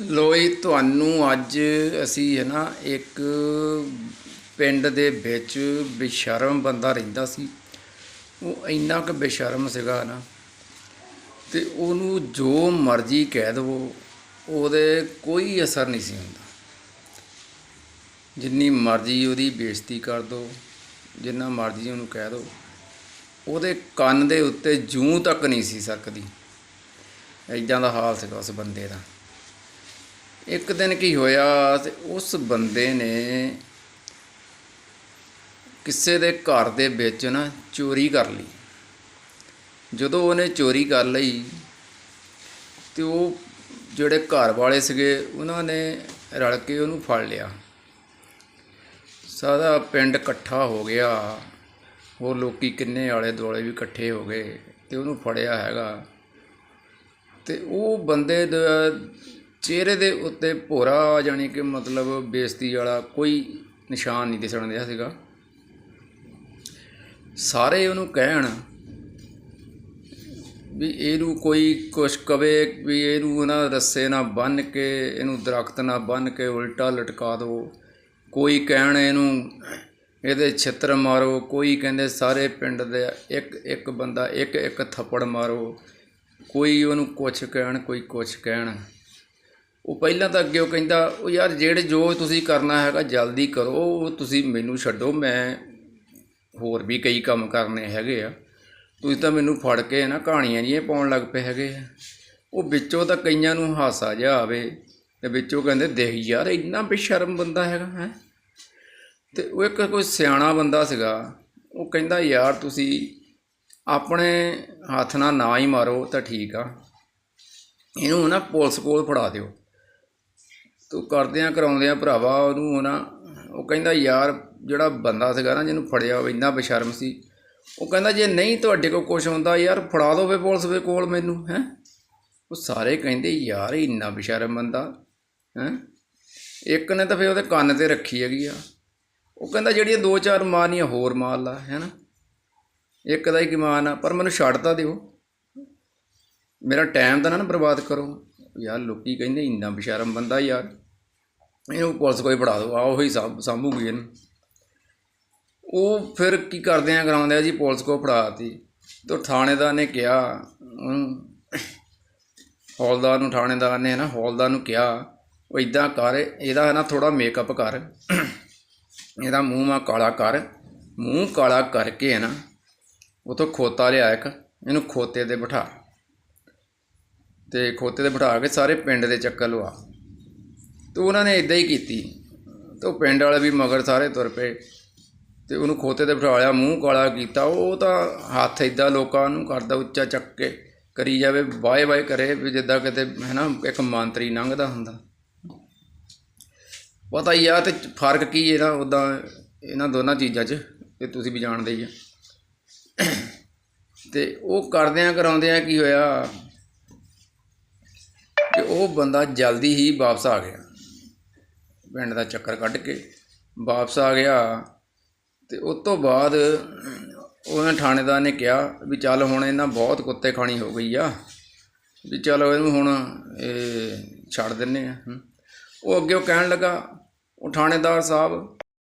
ਲੋ ਜੀ, ਤੁਹਾਨੂੰ ਅੱਜ ਅਸੀਂ ਹੈ ਨਾ ਇੱਕ ਪਿੰਡ ਦੇ ਵਿੱਚ ਬੇਸ਼ਰਮ ਬੰਦਾ ਰਹਿੰਦਾ ਸੀ। ਉਹ ਇੰਨਾ ਕੁ ਬੇਸ਼ਰਮ ਸੀਗਾ ਨਾ, ਤੇ ਉਹਨੂੰ ਜੋ ਮਰਜ਼ੀ ਕਹਿ ਦਵੋ, ਉਹਦੇ ਕੋਈ ਅਸਰ ਨਹੀਂ ਸੀ ਹੁੰਦਾ। ਜਿੰਨੀ ਮਰਜ਼ੀ ਉਹਦੀ ਬੇਇੱਜ਼ਤੀ ਕਰ ਦੋ, ਜਿੰਨਾ ਮਰਜ਼ੀ ਉਹਨੂੰ ਕਹਿ ਦੋ, ਉਹਦੇ ਕੰਨ ਦੇ ਉੱਤੇ ਜੂੰ ਤੱਕ ਨਹੀਂ ਸੀ ਸਕਦੀ ਐਦਾਂ ਦਾ ਹਾਲ ਸੀਗਾ ਉਸ ਬੰਦੇ ਦਾ। ਇੱਕ ਦਿਨ ਕੀ ਹੋਇਆ ਤੇ ਉਸ ਬੰਦੇ ਨੇ ਕਿਸੇ ਦੇ ਘਰ ਦੇ ਵਿੱਚ ਨਾ ਚੋਰੀ ਕਰ ਲਈ। ਜਦੋਂ ਉਹਨੇ ਚੋਰੀ ਕਰ ਲਈ ਤੇ ਉਹ ਜਿਹੜੇ ਘਰ ਵਾਲੇ ਸੀਗੇ, ਉਹਨਾਂ ਨੇ ਰਲ ਕੇ ਉਹਨੂੰ ਫੜ ਲਿਆ। ਸਾਰਾ ਪਿੰਡ ਇਕੱਠਾ ਹੋ ਗਿਆ। ਹੋਰ ਲੋਕੀ ਕਿੰਨੇ ਆਲੇ ਦੁਆਲੇ ਵੀ ਇਕੱਠੇ ਹੋ ਗਏ ਤੇ ਉਹਨੂੰ ਫੜਿਆ ਹੈਗਾ। ਤੇ ਉਹ ਬੰਦੇ ਦਾ ਚਿਹਰੇ ਦੇ ਉੱਤੇ ਭੋਰਾ ਜਾਣੀ ਕਿ ਮਤਲਬ ਬੇਇੱਜ਼ਤੀ ਵਾਲਾ ਕੋਈ ਨਿਸ਼ਾਨ ਨਹੀਂ ਦਿਸਣ ਦਿਆ ਸੀਗਾ। ਸਾਰੇ ਉਹਨੂੰ ਕਹਿਣ ਵੀ ਇਹਨੂੰ ਕੋਈ ਕੁਛ ਕਵੇ ਵੀ ਇਹਨੂੰ ਨਾ ਰੱਸੇ ਨਾਲ ਬੰਨ ਕੇ, ਇਹਨੂੰ ਦਰਖਤ ਨਾਲ ਬੰਨ ਕੇ ਉਲਟਾ ਲਟਕਾ ਦਿਓ। ਕੋਈ ਕਹਿਣ ਇਹਨੂੰ ਇਹਦੇ ਛਿੱਤਰ ਮਾਰੋ, ਕੋਈ ਕਹਿੰਦੇ ਸਾਰੇ ਪਿੰਡ ਦੇ ਇੱਕ ਇੱਕ ਬੰਦਾ ਇੱਕ ਇੱਕ ਥੱਪੜ ਮਾਰੋ। ਕੋਈ ਉਹਨੂੰ ਕੁਛ ਕਹਿਣ, ਕੋਈ ਕੁਛ ਕਹਿਣ। ਉਹ ਪਹਿਲਾਂ ਤਾਂ ਅੱਗੇ ਉਹ ਕਹਿੰਦਾ, ਉਹ ਯਾਰ ਜਿਹੜੇ ਜੋ ਤੁਸੀਂ ਕਰਨਾ ਹੈਗਾ ਜਲਦੀ ਕਰੋ, ਉਹ ਤੁਸੀਂ ਮੈਨੂੰ ਛੱਡੋ, ਮੈਂ ਹੋਰ ਵੀ ਕਈ ਕੰਮ ਕਰਨੇ ਹੈਗੇ ਆ। ਤੁਸੀਂ ਤਾਂ ਮੈਨੂੰ ਫੜ ਕੇ ਨਾ ਕਹਾਣੀਆਂ ਜਿਹੀਆਂ ਪਾਉਣ ਲੱਗ ਪਏ ਹੈਗੇ ਆ। ਉਹ ਵਿੱਚੋਂ ਤਾਂ ਕਈਆਂ ਨੂੰ ਹਾਸਾ ਜਿਹਾ ਆਵੇ ਤੇ ਵਿੱਚੋਂ ਕਹਿੰਦੇ, ਦੇਖ ਯਾਰ, ਇੰਨਾ ਬੇਸ਼ਰਮ ਬੰਦਾ ਹੈਗਾ, ਹੈ? ਤੇ ਉਹ ਇੱਕ ਕੋਈ ਸਿਆਣਾ ਬੰਦਾ ਸੀਗਾ, ਉਹ ਕਹਿੰਦਾ, ਯਾਰ ਤੁਸੀਂ ਆਪਣੇ ਹੱਥ ਨਾਲ ਨਾ ਹੀ ਮਾਰੋ ਤਾਂ ਠੀਕ ਆ। ਇਹਨੂੰ ਨਾ ਪੁਲਿਸ ਕੋਲ ਫੜਾ ਦਿਓ। ਤੂੰ ਕਰਦਿਆਂ ਕਰਾਉਂਦਿਆਂ ਭਰਾਵਾ ਉਹਨੂੰ ਨਾ, ਉਹ ਕਹਿੰਦਾ ਯਾਰ ਜਿਹੜਾ ਬੰਦਾ ਸੀਗਾ ਨਾ ਜਿਹਨੂੰ ਫੜਿਆ ਉਹ ਇੰਨਾ ਬੇਸ਼ਰਮ ਸੀ। ਉਹ ਕਹਿੰਦਾ ਜੇ ਨਹੀਂ ਤੁਹਾਡੇ ਕੋਲ ਕੁਝ ਹੁੰਦਾ ਯਾਰ ਫੜਾ ਦਿਓ ਵੇ ਪੁਲਿਸ ਦੇ ਕੋਲ ਮੈਨੂੰ, ਹੈ। ਉਹ ਸਾਰੇ ਕਹਿੰਦੇ ਯਾਰ ਇੰਨਾ ਬੇਸ਼ਰਮ ਬੰਦਾ, ਹੈ। ਇੱਕ ਨੇ ਤਾਂ ਫਿਰ ਉਹਦੇ ਕੰਨ ਤੇ ਰੱਖੀ ਹੈਗੀ ਆ। ਉਹ ਕਹਿੰਦਾ ਜਿਹੜੀਆਂ ਦੋ ਚਾਰ ਮਾਰਨੀਆਂ ਹੋਰ ਮਾਰ ਲਾ ਹੈ ਨਾ ਇੱਕ ਦਾ ਹੀ ਕੀ ਆ ਪਰ ਮੈਨੂੰ ਛੱਡ ਤਾਂ ਦਿਓ। ਮੇਰਾ ਟਾਈਮ ਤਾਂ ਨਾ ਬਰਬਾਦ ਕਰੋ। ਯਾਰ ਲੋਕੀ ਕਹਿੰਦੇ ਇੰਨਾ ਬੇਸ਼ਰਮ ਬੰਦਾ ਯਾਰ, ਇਹਨੂੰ ਪੁਲਿਸ ਕੋਈ ਫੜਾ ਦਿਓ ਆ ਉਹੀ ਸਾਂਭ, ਸਾਂਭੂਗੀ ਇਹਨੂੰ। ਉਹ ਫਿਰ ਕੀ ਕਰਦੇ ਆ ਕਰਾਉਂਦੇ ਆ ਜੀ, ਪੁਲਿਸ ਕੋ ਫੜਾਤੀ ਤੇ ਉਹ ਥਾਣੇਦਾਰ ਨੇ ਕਿਹਾ ਉਹਨੂੰ ਹੌਲਦਾਰ ਨੂੰ, ਥਾਣੇਦਾਰ ਨੇ ਨਾ, ਹੌਲਦਾਰ ਨੂੰ ਕਿਹਾ, ਉਹ ਇਦਾਂ ਕਰ, ਇਹਦਾ ਹੈ ਨਾ ਥੋੜਾ ਮੇਕਅਪ ਕਰ, ਇਹਦਾ ਮੂੰਹ ਮਾ ਕਾਲਾ ਕਰ, ਮੂੰਹ ਕਾਲਾ ਕਰਕੇ ਹੈ ਨਾ, ਉਥੋਂ ਖੋਤਾ ਲਿਆ ਇੱਕ, ਇਹਨੂੰ ਖੋਤੇ ਤੇ ਬਿਠਾ। ਤੇ ਖੋਤੇ ਤੇ ਬਿਠਾ ਕੇ ਸਾਰੇ ਪਿੰਡ ਦੇ ਚੱਕਰ ਲਵਾ। ਤੇ ਉਹਨਾਂ ਨੇ ਇਦਾਂ ਹੀ ਕੀਤੀ। ਤੇ ਉਹ ਪਿੰਡ ਵਾਲੇ ਵੀ ਮਗਰ ਸਾਰੇ ਤੁਰ ਪਏ। ਤੇ ਉਹਨੂੰ ਖੋਤੇ ਤੇ ਬਿਠਾ ਲਿਆ, ਮੂੰਹ ਕਾਲਾ ਕੀਤਾ। ਉਹ ਤਾਂ ਹੱਥ ਇਦਾਂ ਲੋਕਾਂ ਨੂੰ ਕਰਦਾ ਉੱਚਾ ਚੱਕ ਕੇ ਕਰੀ ਜਾਵੇ ਬਾਏ ਬਾਏ ਕਰੇ, ਵੀ ਜਿੱਦਾਂ ਕਿਤੇ ਹੈ ਨਾ ਇੱਕ ਮੰਤਰੀ ਲੰਘਦਾ ਹੁੰਦਾ। ਪਤਾ ਹੀ ਆ ਤੇ ਫ਼ਰਕ ਕੀ ਇਹਦਾ ਉਦਾਂ ਇਹਨਾਂ ਦੋਨਾਂ ਚੀਜ਼ਾਂ 'ਚ ਇਹ ਤੁਸੀਂ ਵੀ ਜਾਣਦੇ ਹੀ ਆ। ਤੇ ਉਹ ਕਰਦਿਆਂ ਕਰਾਉਂਦਿਆਂ ਕੀ ਹੋਇਆ? ਕਿ ਉਹ ਬੰਦਾ ਜਲਦੀ ਹੀ ਵਾਪਸ ਆ ਗਿਆ। ਪਿੰਡ ਦਾ ਚੱਕਰ ਕੱਢ ਕੇ ਵਾਪਸ ਆ ਗਿਆ ਤੇ ਉਸ ਤੋਂ ਬਾਅਦ ਉਹਨਾਂ ਥਾਣੇਦਾਰ ਨੇ ਕਿਹਾ ਵੀ ਚੱਲ ਹੁਣ ਇਹਨਾਂ ਬਹੁਤ ਕੁੱਤੇ ਖਾਣੀ ਹੋ ਗਈ ਆ, ਵੀ ਚਲੋ ਇਹਨੂੰ ਹੁਣ ਇਹ ਛੱਡ ਦਿੰਨੇ ਆ ਉਹ ਅੱਗੇ ਉਹ ਕਹਿਣ ਲੱਗਾ, ਉਹ ਥਾਣੇਦਾਰ ਸਾਹਿਬ